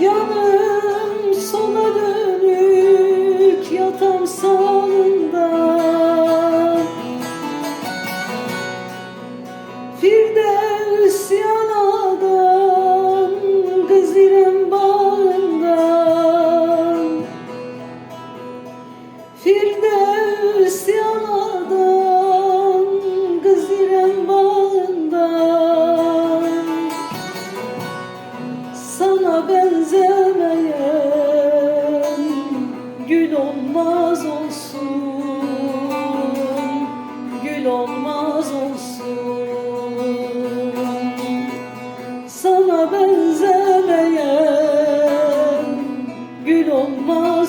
Yanım sona dönük yatam solunda Firdevs yanadan Gızirem bağından Firdevs benzemeyen Gül olmaz olsun. Gül olmaz olsun. Sana benzemeyen Gül olmaz